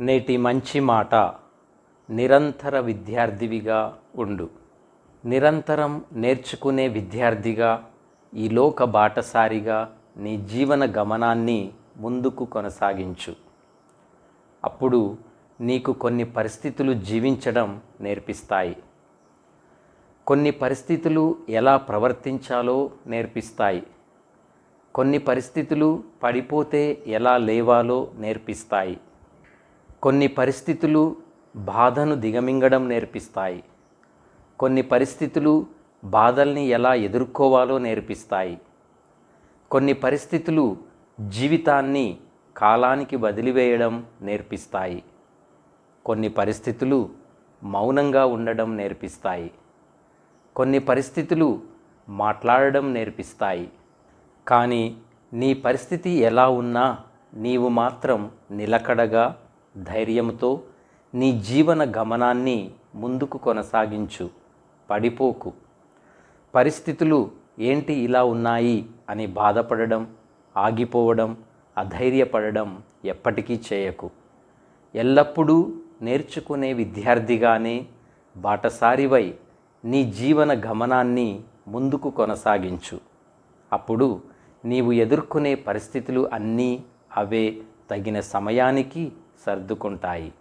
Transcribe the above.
నేటి మంచి మాట నిరంతర విద్యార్థివిగా ఉండు. నిరంతరం నేర్చుకునే విద్యార్థిగా ఈ లోక బాటసారిగా నీ జీవన గమనాన్ని ముందుకు కొనసాగించు. అప్పుడు నీకు కొన్ని పరిస్థితులు జీవించడం నేర్పిస్తాయి. కొన్ని పరిస్థితులు ఎలా ప్రవర్తించాలో నేర్పిస్తాయి. కొన్ని పరిస్థితులు పడిపోతే ఎలా లేవాలో నేర్పిస్తాయి. కొన్ని పరిస్థితులు బాధను దిగమింగడం నేర్పిస్తాయి. కొన్ని పరిస్థితులు బాధల్ని ఎలా ఎదుర్కోవాలో నేర్పిస్తాయి. కొన్ని పరిస్థితులు జీవితాన్ని కాలానికి వదిలివేయడం నేర్పిస్తాయి. కొన్ని పరిస్థితులు మౌనంగా ఉండడం నేర్పిస్తాయి. కొన్ని పరిస్థితులు మాట్లాడడం నేర్పిస్తాయి. కానీ నీ పరిస్థితి ఎలా ఉన్నా నీవు మాత్రం నిలకడగా ధైర్యంతో నీ జీవన గమనాన్ని ముందుకు కొనసాగించు. పడిపోకు. పరిస్థితులు ఏంటి ఇలా ఉన్నాయి అని బాధపడడం ఆగిపోవడం అధైర్యపడడం ఎప్పటికీ చేయకు. ఎల్లప్పుడూ నేర్చుకునే విద్యార్థిగానే బాటసారివై నీ జీవన గమనాన్ని ముందుకు కొనసాగించు. అప్పుడు నీవు ఎదుర్కొనే పరిస్థితులు అన్నీ అవే తగిన సమయానికి సర్దుకుంటాయి.